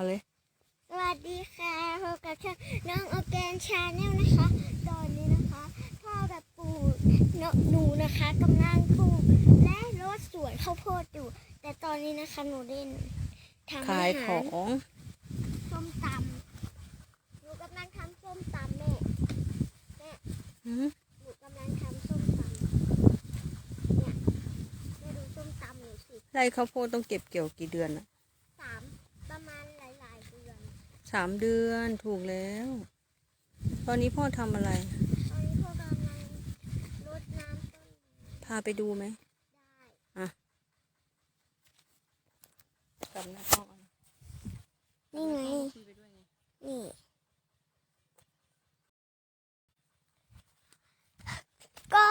เอาเลย สวัสดีค่ะพบกับช่องน้องออร์แกนชาแนลนะคะ ตอนนี้นะคะ พ่อกับปู่เนอะหนูนะคะกำลังปลูกและรดสวนข้าวโพดอยู่ แต่ตอนนี้นะคะหนูเล่นทำอาขายหาขอรง ส้มตำหนูกำลังทำส้มตำแม่หืมหนูกำลังทำส้มตำเนี่ยแม่ดูส้มตำหนูสิ ไร่ข้าวโพดต้องเก็บเกี่ยวกี่เดือนอะ สามประมาณหลาย ๆ เดือน สามเดือนถูกแล้ว ตอนนี้พ่อทำอะไร ตอนนี้พ่อกำลังรดน้ำต้นไม้พาไปดูไหมได้กำนะพ่อนี่ไง นี่ ก็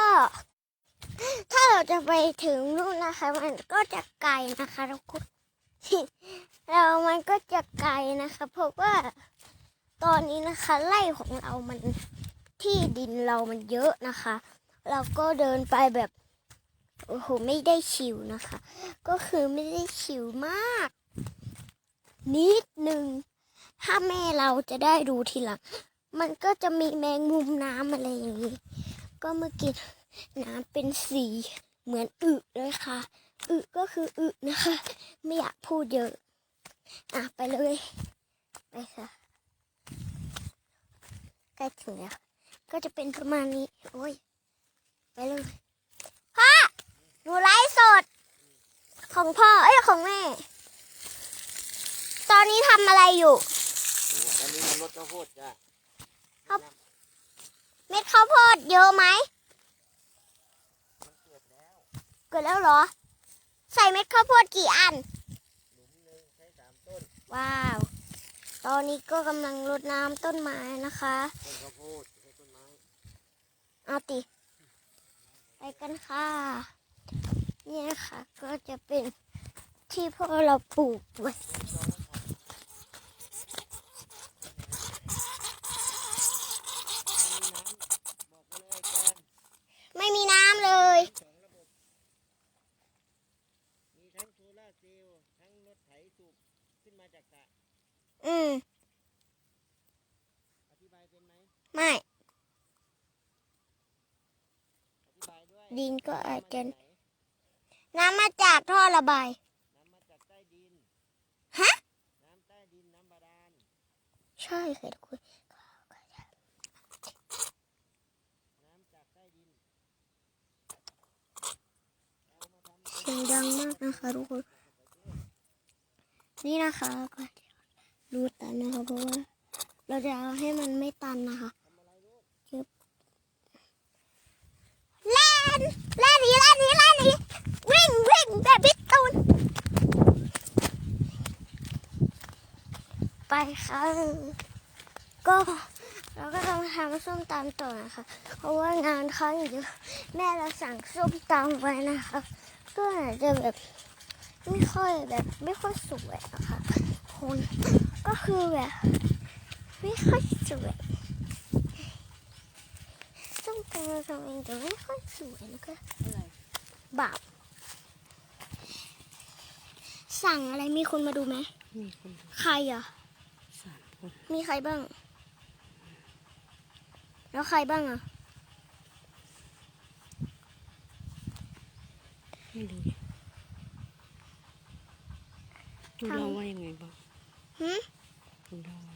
ถ้าเราจะไปถึงนู่นนะคะ มันก็จะไกลนะคะทุกคน เรามันก็จะไกลนะคะ เพราะว่าตอนนี้นะคะไร่ของเรามันที่ดินเรามันเยอะนะคะ เราก็เดินไปแบบโอ้โหไม่ได้ชิวนะคะ ก็คือไม่ได้ชิวมาก นิดหนึ่งถ้าแม่เราจะได้ดูทีหลังมันก็จะมีแมงมุมน้ำอะไรอย่างนี้ ก็เมื่อกี้น้ำเป็นสีเหมือนอึเลยค่ะอึก็คืออึนะคะ ไม่อยากพูดเยอะ อะไปเลยไปค่ะใกล้ถึงแล้วก็จะเป็นประมาณนี้ โอ้ย ไปเลยพ่อหนูไลฟ์สด ของพ่อ เอ้ย ของแม่ ตอนนี้ทำอะไรอยู่อันนี้มันรถข้าวโพดจ้ะเม็ดข้าวโพดเยอะไหมมันเกิดแล้วเกิดแล้วเหรอ ใส่เม็ดข้าวโพดกี่อัน หลุมหนึ่งใช้สามต้น ว้าว ตอนนี้ก็กำลังรดน้ำต้นไม้นะคะต้นข้าวโพดใช้ต้นไม้เอาติ ไปกันค่ะ นี่นะคะก็จะเป็นที่พ่อเราปลูกไว้ไม่มีน้ำเลยระบบมีทั้งโซล่าร์เซลล์ทั้งรถไถสูบ ขึ้นมาจากสระอืม อธิบายเป็นไหมไม่ อธิบายด้วยดินก็อาจจะ น้ำมาจากไหนน้ำมาจากท่อระบาย น้ำมาจากใต้ดิน ฮะ น้ำใต้ดินน้ำบาดาล ใช่ค่ะทุกคนน้ำจากใต้ดินเอามาทำเสียงดังมากนะคะทุกคน นี่นะคะก็ดูตันนะคะเพราะว่าเราจะเอาให้มันไม่ตันนะคะจึ๊บเล่นเล่นนีเล่นนีเล่นนีวิ่งวิ่งแบบพิตูนไปค่ะก็เราก็ต้องทำส้มตำต่อนะคะ เพราะว่างานเขาเยอะแม่เราสั่งส้มตำไว้นะคะก็อาจจะแบบ ไม่ค่อยแบบไม่ค่อยสวยนะคะคนก็คือแบบไม่ค่อยสวยส้มตำเราทำเองแต่ไม่ค่อยสวยนะคะอะไรบาปสั่งอะไรมีคนมาดูไหมมีคนใครอะสามคนมีใครบ้าง แล้วใครบ้างอะไม่รู้ ดูณเลาว่ายังไงบ้างำหึคุณเลา